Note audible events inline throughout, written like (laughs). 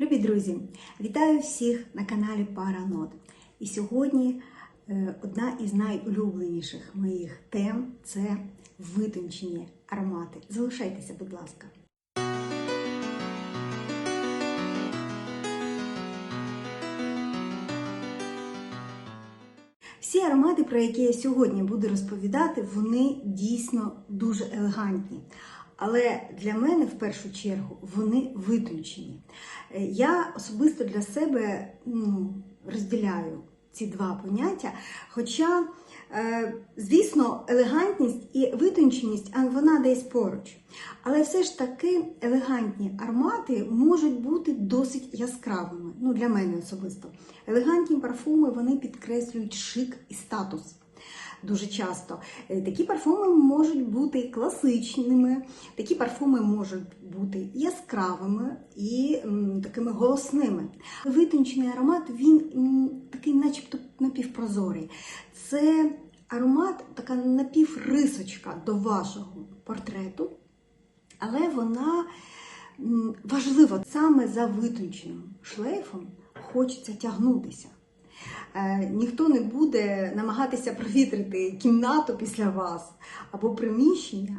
Любі друзі, вітаю всіх на каналі Паранот. І сьогодні е, одна із найулюбленіших моїх тем це витончені аромати. Залишайтеся, будь ласка. Всі аромати, про які я сьогодні буду розповідати, вони дійсно дуже елегантні. Але для мене в першу чергу вони витончені. Е, Я особисто для себе ну, розділяю ці два поняття. Хоча, е, звісно, елегантність і витонченість вона десь поруч. Але все ж таки елегантні аромати можуть бути досить яскравими. Ну, для мене особисто. Елегантні парфуми вони підкреслюють шик і статус. Дуже часто Е, такі парфуми можуть бути класичними, такі парфуми можуть бути яскравими і такими голосними. Витончений аромат він такий, начебто, напівпрозорий. Це аромат, така напіврисочка до вашого портрету, але вона важлива саме за витонченим шлейфом хочеться тягнутися. Е, Ніхто не буде намагатися провітрити кімнату після вас або приміщення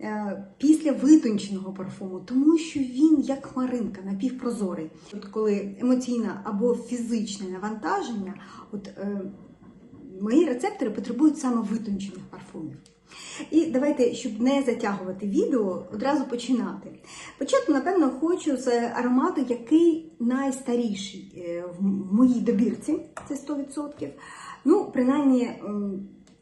е, після витонченого парфуму, тому що він як хмаринка, напівпрозорий. От коли емоційне або фізичне навантаження, от е, мої рецептори потребують саме витончених парфумів. І давайте, щоб не затягувати відео, одразу починати. Почати, напевно, хочу з аромату, який найстаріший е, в моїй добірці, це 100%. Ну, принаймні,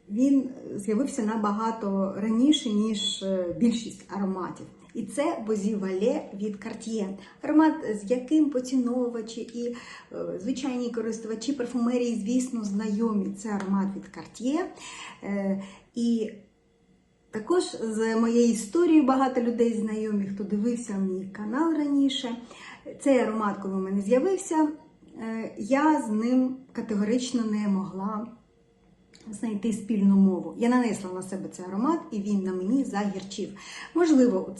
він з'явився набагато раніше, ніж е, більшість ароматів. І це Бозі Вале від Cartier. Аромат, з яким поціновувачі і е, звичайні користувачі парфумерії, звісно, знайомі. Це аромат від Cartier. І також з моєї історії багато людей знайомі, хто дивився мій канал раніше. Цей аромат, коли у мене з'явився, е, я з ним категорично не могла знайти спільну мову. Я нанесла на себе цей аромат, і він на мені загірчив. Можливо,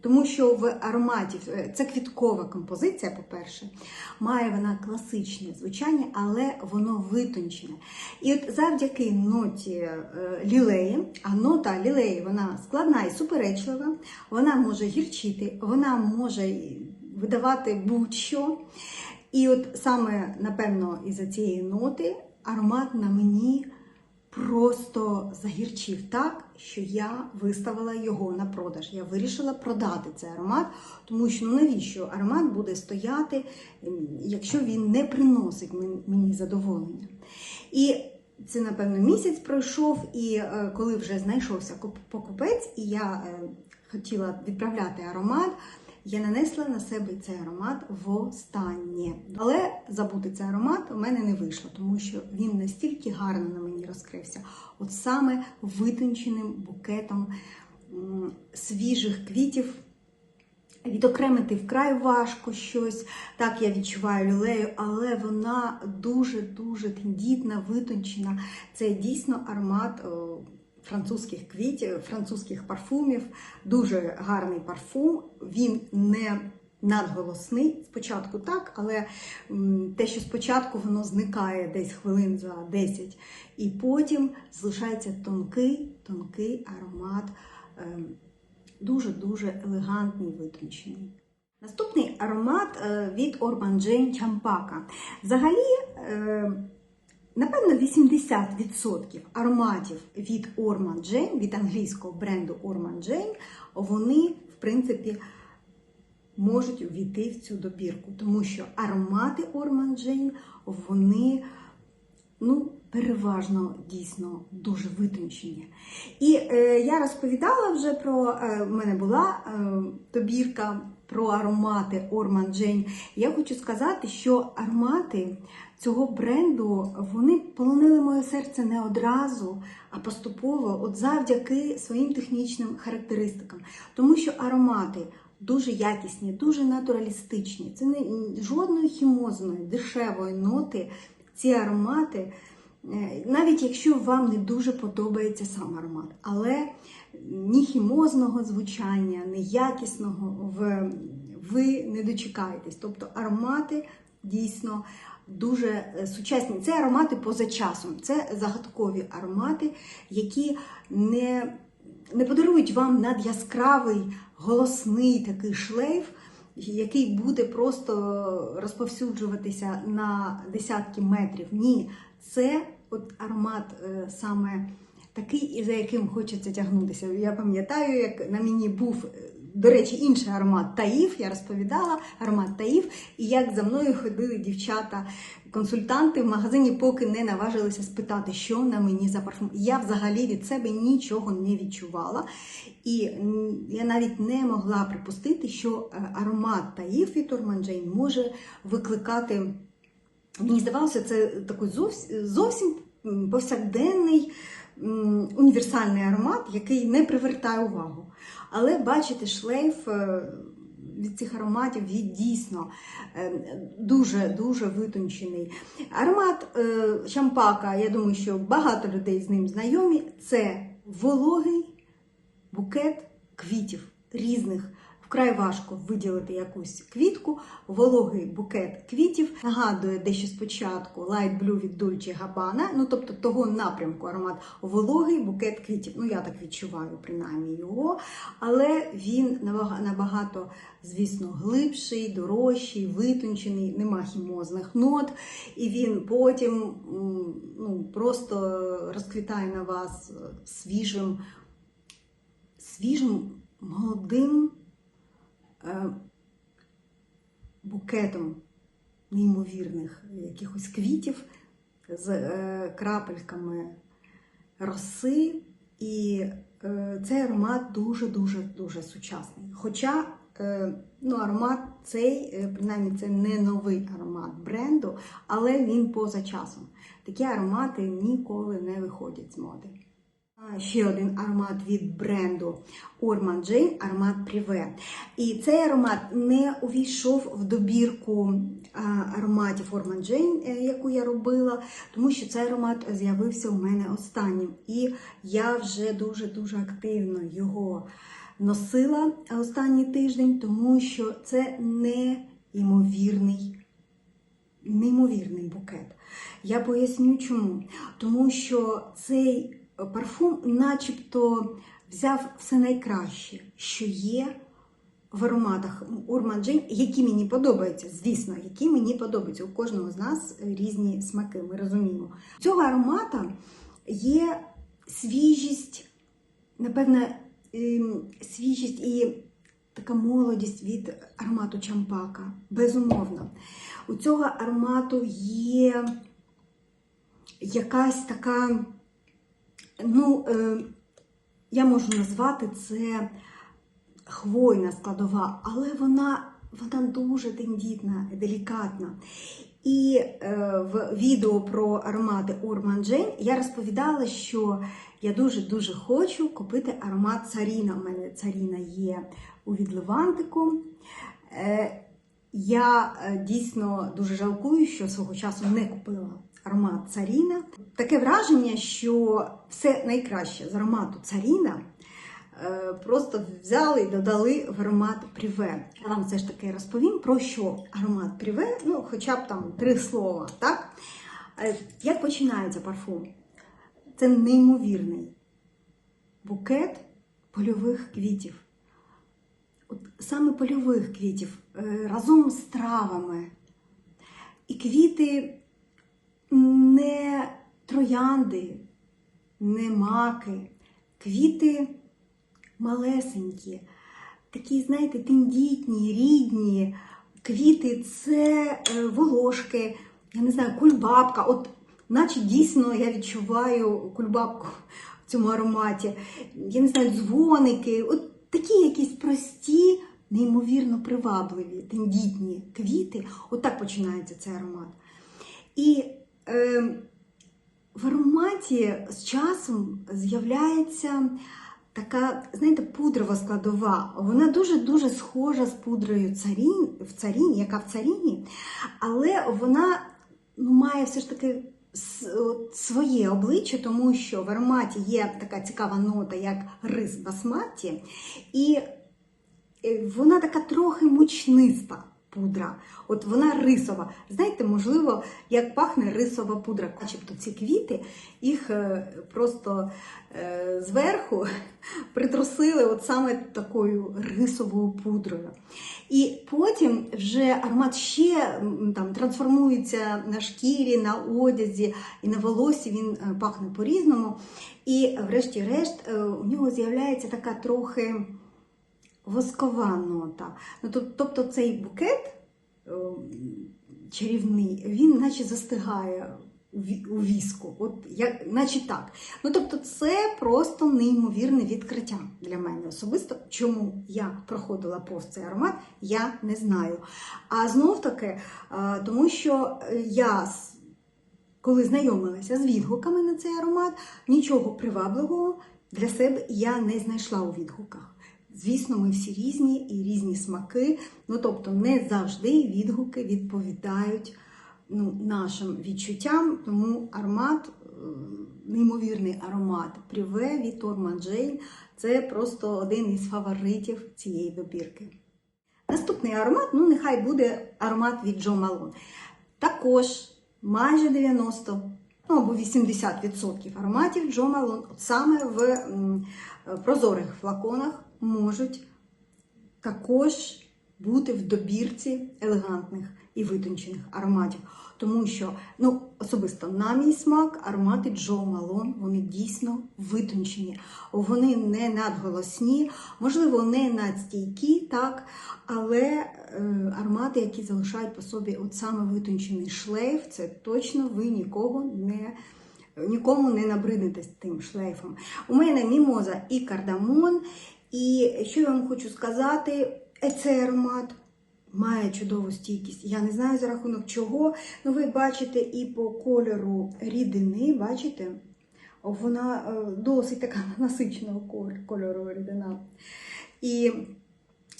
тому що в ароматі е, це квіткова композиція, по-перше, має вона класичне звучання, але воно витончене. І от завдяки ноті е, лілеї, а нота лілеї вона складна і суперечлива, вона може гірчити, вона може видавати будь-що. І от саме, напевно, із-за цієї ноти аромат на мені просто загірчив так, що я виставила його на продаж. Я вирішила продати цей аромат, тому що ну навіщо аромат буде стояти, ем, якщо він не приносить мені задоволення. І це, напевно, місяць пройшов, і е, коли вже знайшовся покупець, і я е, хотіла відправляти аромат, я нанесла на себе цей аромат востаннє. Але забути цей аромат у мене не вийшло, тому що він настільки гарно на мені розкрився. От саме витонченим букетом свіжих квітів. Відокремити вкрай важко щось, так я відчуваю люлею, але вона дуже-дуже тендітна, витончена. Це дійсно аромат французьких квітів, французьких парфумів. Дуже гарний парфум. Він не надголосний спочатку так, але те, що спочатку воно зникає десь хвилин за 10, і потім залишається тонкий, тонкий аромат. ем, дуже-дуже елегантний, витончений. Наступний аромат е, від Orban Jane Чампака. Взагалі, е, напевно, 80% ароматів від Orman Jane, від англійського бренду Orman Jane, вони, в принципі, можуть увійти в цю добірку, тому що аромати Orman Jane, вони ну, переважно дійсно дуже витончені. І е, я розповідала вже про е, в мене була е, добірка про аромати Orman Jane. Я хочу сказати, що аромати цього бренду вони полонили моє серце не одразу, а поступово, от завдяки своїм технічним характеристикам. Тому що аромати дуже якісні, дуже натуралістичні. Це не жодної хімозної, дешевої ноти. Ці аромати, е, навіть якщо вам не дуже подобається сам аромат, але ні хімозного звучання, ні якісного ви не дочекаєтесь. Тобто аромати дійсно дуже е, сучасні. Це аромати поза часом, це загадкові аромати, які не, не подарують вам надяскравий, голосний такий шлейф, який буде просто розповсюджуватися на десятки метрів. Ні, це от аромат е, саме такий, за яким хочеться тягнутися. Я пам'ятаю, як на мені був, е, до речі, інший аромат Таїв. Я розповідала аромат Таїв, і як за мною ходили дівчата. Консультанти в магазині поки не наважилися спитати, що на мені за парфум. Я взагалі від себе нічого не відчувала. І я навіть не могла припустити, що е, аромат Таїв від Урман Джейн може викликати. Мені здавалося, це такий зовсім повсякденний універсальний аромат, який не привертає увагу. Але бачите, шлейф е, від цих ароматів він дійсно дуже-дуже витончений. Аромат е, шампака, я думаю, що багато людей з ним знайомі. Це вологий букет квітів різних. Вкрай важко виділити якусь квітку, вологий букет квітів. Нагадує дещо спочатку Light Blue від Dolce Gabbana, ну тобто того напрямку аромат вологий букет квітів. Ну я так відчуваю принаймні його, але він набагато, звісно, глибший, дорожчий, витончений, нема хімозних нот, і він потім ну, просто розквітає на вас свіжим, свіжим молодим букетом неймовірних якихось квітів з е, крапельками роси. І е, цей аромат дуже-дуже дуже сучасний. Хоча е, ну, аромат цей, е, принаймні, це не новий аромат бренду, але він поза часом. Такі аромати ніколи не виходять з моди. Ще один аромат від бренду Orman Jane, аромат Privé. І цей аромат не увійшов в добірку ароматів Orman Jane, е, яку я робила, тому що цей аромат з'явився у мене останнім. І я вже дуже-дуже активно його носила останній тиждень, тому що це неймовірний неймовірний букет. Я поясню чому. Тому що цей парфум, начебто, взяв все найкраще, що є в ароматах Urban Jane, які мені подобаються, звісно, які мені подобаються. У кожного з нас різні смаки, ми розуміємо. У цього аромата є свіжість, напевно, ем, свіжість і така молодість від аромату чампака, безумовно. У цього аромату є якась така, ну, е, я можу назвати це хвойна складова, але вона, вона дуже тендітна, делікатна. І е, в відео про аромати Jane я розповідала, що я дуже-дуже хочу купити аромат Царіна. У мене Царіна є у відливантику. Е, я дійсно дуже жалкую, що свого часу не купила аромат Царіна. Таке враження, що все найкраще з аромату Царіна е, просто взяли і додали в аромат Пріве. Я вам все ж таки розповім про що аромат Пріве, ну хоча б там три слова. Так? Е, Як починається парфум? Це неймовірний букет польових квітів. От саме польових квітів е, разом з травами. І квіти не троянди, не маки, квіти малесенькі, такі, знаєте, тендітні, рідні. Квіти це е, волошки, я не знаю, кульбабка. От, наче дійсно я відчуваю кульбабку в цьому ароматі. Я не знаю, дзвоники. От такі якісь прості, неймовірно привабливі, тендітні квіти. От так починається цей аромат. І в ароматі з часом з'являється така, знаєте, пудрова складова. Вона дуже-дуже схожа з пудрою царін, в царіні, яка в царіні, але вона ну, має все ж таки своє обличчя, тому що в ароматі є така цікава нота, як рис басматі, і е, вона така трохи мучниста пудра. От вона рисова. Знаєте, можливо, як пахне рисова пудра, начебто ці квіти, їх е, просто е, зверху (laughs) притрусили от саме такою рисовою пудрою. І потім вже аромат ще там трансформується на шкірі, на одязі і на волосі. Він е, пахне по-різному. І, врешті-решт, у нього з'являється така трохи воскова нота. Ну, тобто цей букет е, чарівний, він наче застигає у віску, от як, наче так. Ну тобто, це просто неймовірне відкриття для мене особисто. Чому я проходила повз цей аромат, я не знаю. А знов таки, е, тому що я. Коли знайомилася з відгуками на цей аромат, нічого привабливого для себе я не знайшла у відгуках. Звісно, ми всі різні і різні смаки. Ну тобто, не завжди відгуки відповідають ну, нашим відчуттям. Тому аромат, е, неймовірний аромат Приве від Торман Джейн це просто один із фаворитів цієї добірки. Наступний аромат, ну нехай буде аромат від Джо Малон. Також майже 90 ну, або 80% ароматів Джо Малон саме в прозорих флаконах можуть також бути в добірці елегантних і витончених ароматів. Тому що, ну, особисто на мій смак, аромати Джо Малон, вони дійсно витончені. Вони не надголосні, можливо, не надстійкі, так, але е, аромати, які залишають по собі от саме витончений шлейф, це точно ви нікого не. Нікому не набриднете з тим шлейфом. У мене мімоза і кардамон. І що я вам хочу сказати, цей аромат має чудову стійкість. Я не знаю за рахунок чого. Ну, ви бачите і по кольору рідини, бачите? Вона е, досить така (laughs) насиченого кольору рідина. І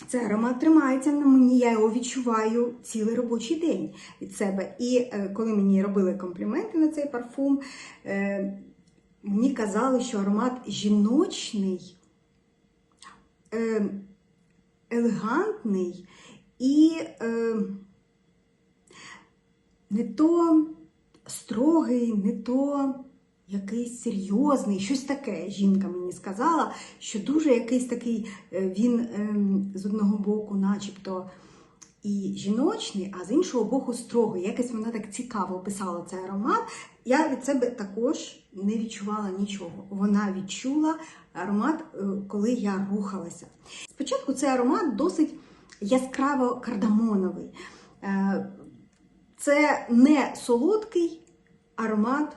цей аромат тримається на мені, я його відчуваю цілий робочий день від себе. І е, коли мені робили компліменти на цей парфум, е, мені казали, що аромат жіночний, елегантний і е, не то строгий, не то якийсь серйозний, щось таке. Жінка мені сказала, що дуже якийсь такий е, він ем, з одного боку, начебто. І жіночний, а з іншого боку, строгий. Якось вона так цікаво описала цей аромат. Я від себе також не відчувала нічого. Вона відчула аромат, е, коли я рухалася. Спочатку цей аромат досить яскраво кардамоновий. Е, Це не солодкий аромат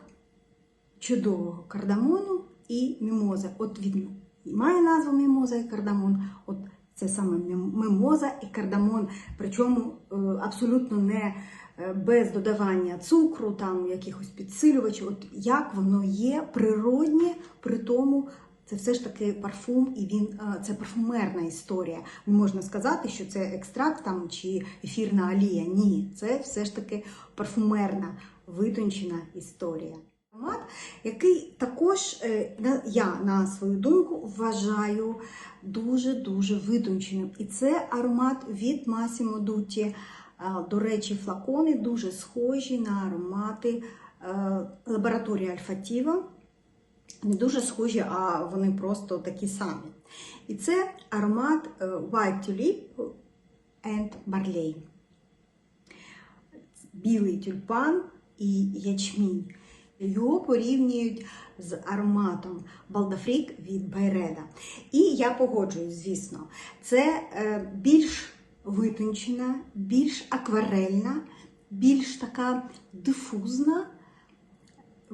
чудового кардамону і мімоза. От він має назву мімоза і кардамон. От це саме мимоза і кардамон, причому е, абсолютно не без додавання цукру, там якихось підсилювачів. От як воно є природнє, при тому це все ж таки парфум, і він е, це парфумерна історія. Не можна сказати, що це екстракт там чи ефірна олія. Ні, це все ж таки парфумерна, витончена історія. Аромат, який також е, я на свою думку вважаю дуже-дуже витонченим. І це аромат від Massimo Dutti. До речі, флакони дуже схожі на аромати е, лабораторії Альфатіва. Не дуже схожі, а вони просто такі самі. І це аромат е, White Tulip and Barley. Білий тюльпан і ячмінь. Його порівнюють з ароматом Балдафрік від Байреда. І я погоджуюсь, звісно, це е, більш витончена, більш акварельна, більш така дифузна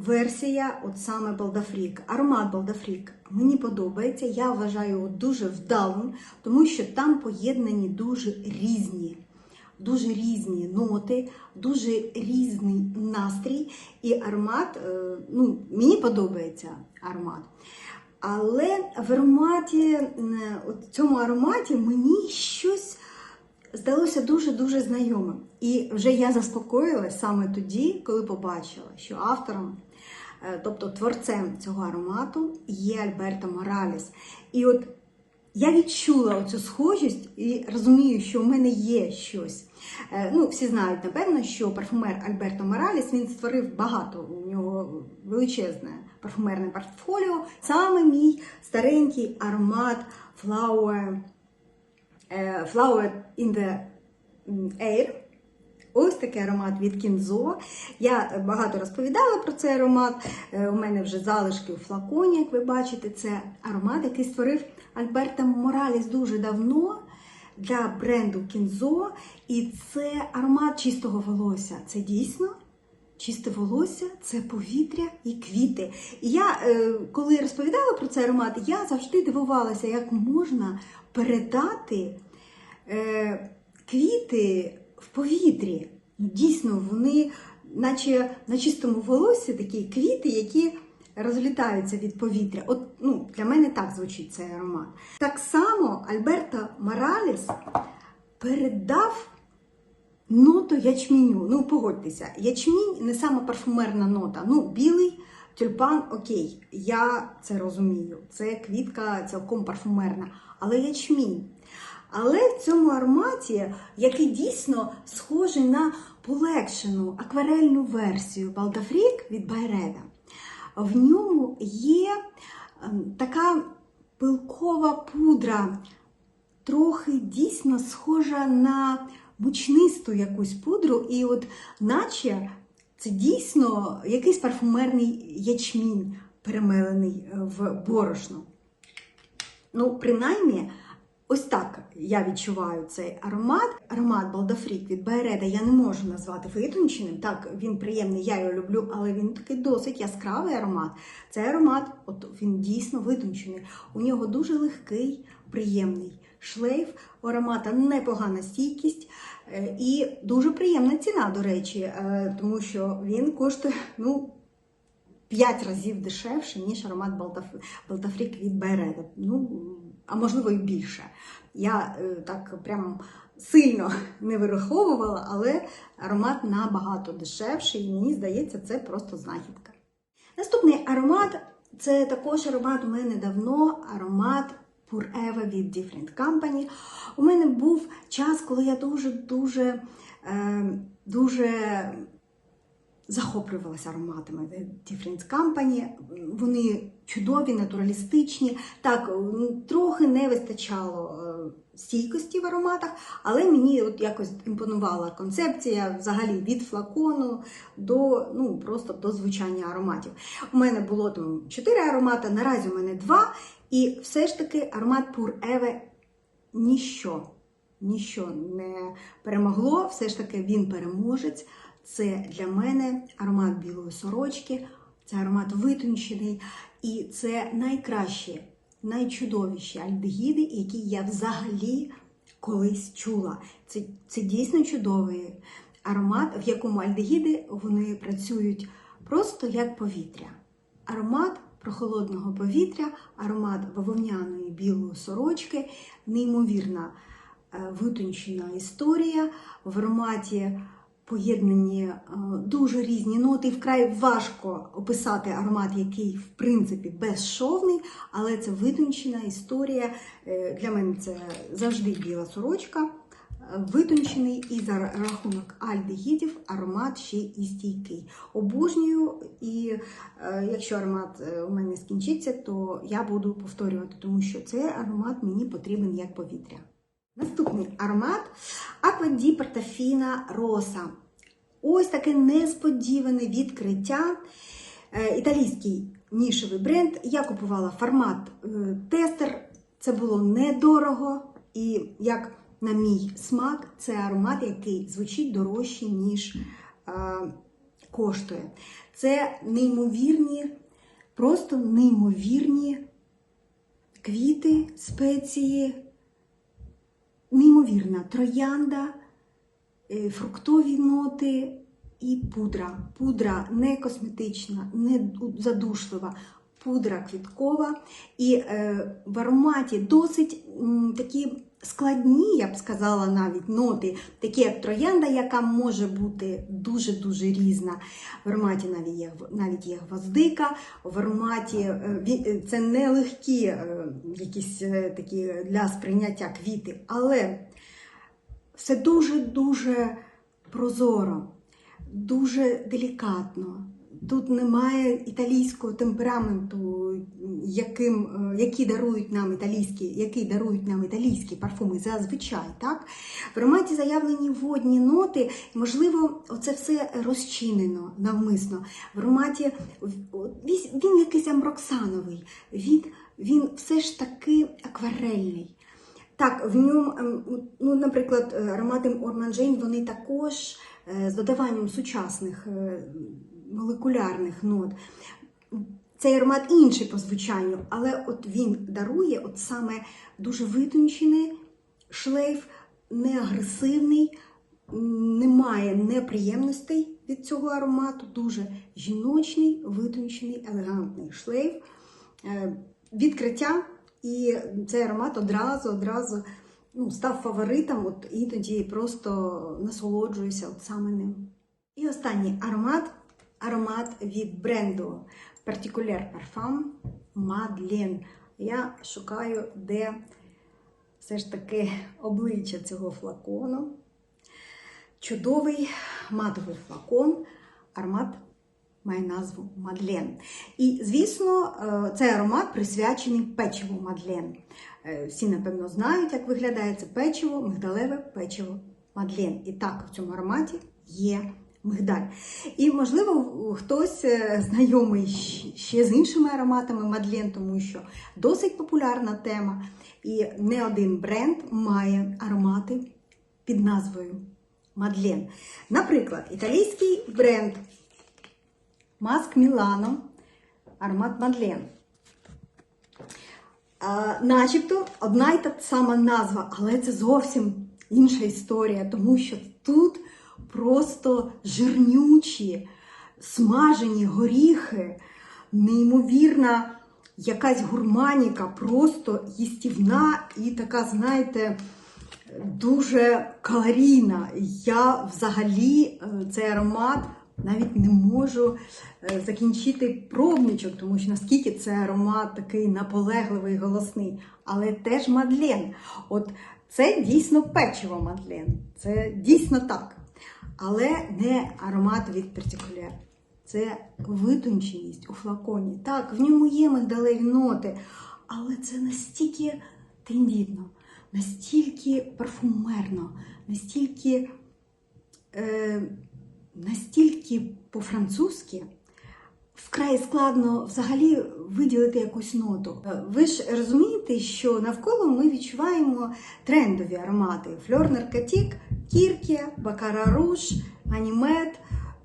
версія, от саме Балдафрік. Аромат Балдафрік мені подобається. Я вважаю його дуже вдалим, тому що там поєднані дуже різні, дуже різні ноти, дуже різний настрій. І аромат, е, ну, мені подобається аромат. Але в ароматі, е, в цьому ароматі мені щось здалося дуже-дуже знайомим. І вже я заспокоїлась саме тоді, коли побачила, що автором, тобто творцем цього аромату є Альберто Моралес. І от я відчула оцю схожість і розумію, що в мене є щось. Е, Ну, всі знають, напевно, що парфумер Альберто Моралес він створив багато, у нього величезне парфумерне портфоліо. Саме мій старенький аромат Flower, е, Flower in the Air. Ось такий аромат від Кінзо. Я багато розповідала про цей аромат. Е, У мене вже залишки у флаконі, як ви бачите, це аромат, який створив Альберто Моралес дуже давно для бренду Кінзо. І це аромат чистого волосся. Це дійсно чисте волосся, це повітря і квіти. І я, е, коли розповідала про цей аромат, я завжди дивувалася, як можна передати е, квіти в повітрі. Ну, Дійсно, вони, наче на чистому волоссі, такі квіти, які розлітаються від повітря. От ну, для мене так звучить цей аромат. Так само Альберто Моралес передав ноту ячменю. Ну, погодьтеся, ячмінь не сама парфумерна нота. Ну, білий тюльпан, окей, я це розумію. Це квітка цілком парфумерна. Але ячмінь. Але в цьому ароматі, який дійсно схожий на полегшену акварельну версію Балдафрік від Байреда, в ньому є ем, така пилкова пудра, трохи дійсно схожа на мучнисту якусь пудру, і от наче це дійсно якийсь парфумерний ячмінь, перемелений е, в борошно. Ну, принаймні, ось так я відчуваю цей аромат. Аромат Балдафрік від Байреда я не можу назвати витонченим. Так, він приємний, я його люблю, але він такий досить яскравий аромат. Цей аромат, от він дійсно витончений. У нього дуже легкий, приємний шлейф. У аромата непогана стійкість е, і дуже приємна ціна, до речі, е, тому що він коштує, ну. 5 разів дешевше, ніж аромат Балдаф- Балдафрік від Байреда. Ну, а можливо і більше. Я е, так прям сильно (laughs) не вираховувала, але аромат набагато дешевший, і мені здається, це просто знахідка. Наступний аромат це також аромат у мене давно, аромат Pureva від Different Company. У мене був час, коли я дуже-дуже е, дуже захоплювалася ароматами від Different Company. Вони чудові, натуралістичні. Так, трохи не вистачало е, стійкості в ароматах, але мені от якось імпонувала концепція взагалі від флакону до ну, просто до звучання ароматів. У мене було там 4 аромати, наразі у мене 2, і все ж таки аромат Pure Eve ніщо, ніщо не перемогло. Все ж таки він переможець. Це для мене аромат білої сорочки, це аромат витончений, і це найкращі, найчудовіші альдегіди, які я взагалі колись чула. Це, це дійсно чудовий аромат, в якому альдегіди вони працюють просто як повітря. Аромат прохолодного повітря, аромат бавовняної білої сорочки, неймовірна е, витончена історія в ароматі. Поєднані е, дуже різні ноти. Вкрай важко описати аромат, який в принципі безшовний, але це витончена історія. Е, Для мене це завжди біла сорочка. е, Витончений і за рахунок альдегідів аромат ще і стійкий. Обожнюю, і е, якщо аромат у мене скінчиться, то я буду повторювати, тому що цей аромат мені потрібен як повітря. Наступний аромат di Portofino Rosa. Ось таке несподіване відкриття. Е, Італійський нішевий бренд. Я купувала формат е, тестер. Це було недорого. І як на мій смак, це аромат, який звучить дорожче, ніж е, коштує. Це неймовірні, просто неймовірні квіти, спеції неймовірна троянда, фруктові ноти і пудра. Пудра не косметична, не задушлива. пудра квіткова, і е, в ароматі досить м, такі складні, я б сказала, навіть ноти, такі як троянда, яка може бути дуже-дуже різна. В ароматі навіть є, навіть є гвоздика, в ароматі е, е, це не легкі е, якісь е, такі для сприйняття квіти, але все дуже-дуже прозоро, дуже делікатно. Тут немає італійського темпераменту, яким, е, які дарують нам італійські, який дарують нам італійські парфуми зазвичай. Так? В ароматі заявлені водні ноти, можливо, оце все розчинено навмисно. В ароматі він якийсь амброксановий, він, він все ж таки акварельний. Так, в ньому, ем, ну, наприклад, е, аромати Орманжейн, вони також е, з додаванням сучасних е, молекулярних нот. Цей аромат інший по звучанню, але от він дарує от саме дуже витончений шлейф, не агресивний, немає неприємностей від цього аромату, дуже жіночний, витончений, елегантний шлейф, відкриття, і цей аромат одразу, одразу ну, став фаворитом, от іноді просто насолоджуюся от саме ним. І останній аромат аромат від бренду Particulier Parfum Madeleine. Я шукаю, де все ж таки обличчя цього флакону. Чудовий матовий флакон. Аромат має назву Мадлен. І, звісно, е, цей аромат присвячений печиву Мадлен. Е, Всі, напевно, знають, як виглядає це печиво, мигдалеве печиво Мадлен. І так, в цьому ароматі є мигдаль. І, можливо, хтось е, знайомий ще з іншими ароматами Мадлен, тому що досить популярна тема. І не один бренд має аромати під назвою Мадлен. Наприклад, італійський бренд Маск Мілано, аромат Мадлен. Начебто одна й та сама назва, але це зовсім інша історія, тому що тут просто жирнючі, смажені горіхи, неймовірна якась гурманіка, просто їстівна і така, знаєте, дуже калорійна. Я взагалі е, цей аромат навіть не можу е, закінчити пробничок, тому що наскільки це аромат такий наполегливий, голосний, але теж Мадлен. От це дійсно печиво Мадлен. Це дійсно так. Але не аромат від Particulier. Це витонченість у флаконі. Так, в ньому є мигдалеві ноти, але це настільки тендітно, настільки парфумерно, настільки, е, настільки по-французьки. Вкрай складно взагалі виділити якусь ноту. Ви ж розумієте, що навколо ми відчуваємо трендові аромати: Фльор Наркотік, Кіркі, Бакара Руш, Анімет,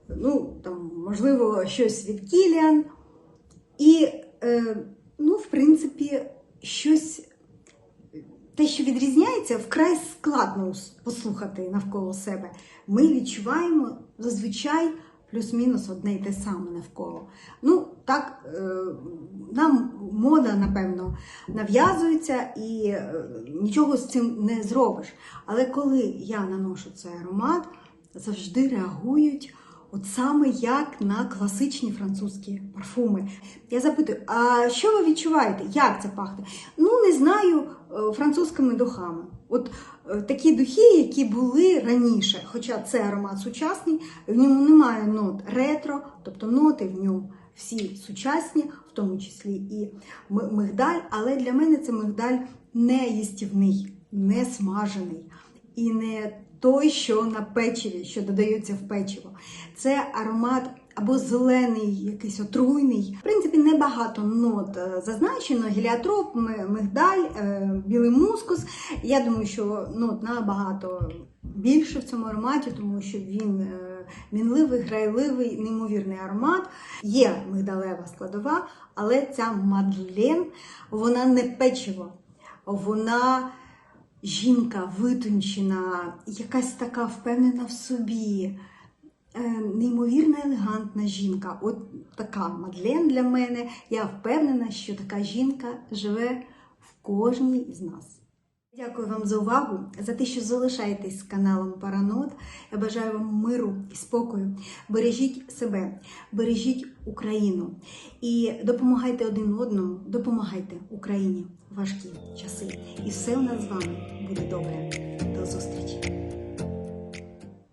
ну там, можливо, щось від Кіліан. І, е, ну, в принципі, щось те, що відрізняється, вкрай складно послухати навколо себе. Ми відчуваємо зазвичай плюс-мінус одне й те саме навколо. Ну, так, е, нам мода, напевно, нав'язується і е, нічого з цим не зробиш. Але коли я наношу цей аромат, завжди реагують. От саме як на класичні французькі парфуми. Я запитую, а що ви відчуваєте? Як це пахне? Ну, не знаю, французькими духами. От е, такі духи, які були раніше, хоча це аромат сучасний, в ньому немає нот ретро, тобто ноти в ньому всі сучасні, в тому числі і мигдаль, але для мене це мигдаль не їстівний, не смажений і не той, що на печиві, що додається в печиво. Це аромат або зелений, якийсь отруйний. В принципі, небагато нот е, зазначено: геліотроп, мигдаль, е, білий мускус. Я думаю, що нот набагато більше в цьому ароматі, тому що він е, мінливий, грайливий, неймовірний аромат. Є мигдалева складова, але ця мадлен, вона не печиво, вона жінка витончена, якась така впевнена в собі. Е, неймовірно елегантна жінка. От така Мадлен для мене. Я впевнена, що така жінка живе в кожній з нас. Дякую вам за увагу, за те, що залишаєтесь з каналом Паранот. Я бажаю вам миру і спокою. Бережіть себе, бережіть Україну і допомагайте один одному, допомагайте Україні в важкі часи. І все у нас з вами буде добре. До зустрічі!